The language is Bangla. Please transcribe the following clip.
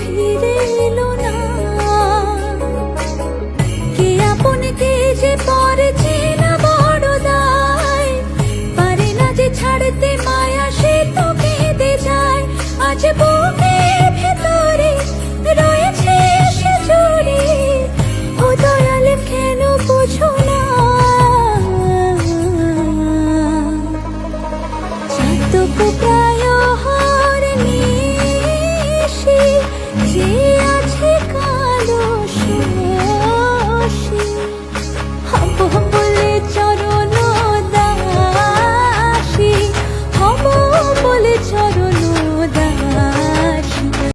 ফিরে প্রায় হার নিশি যে আছে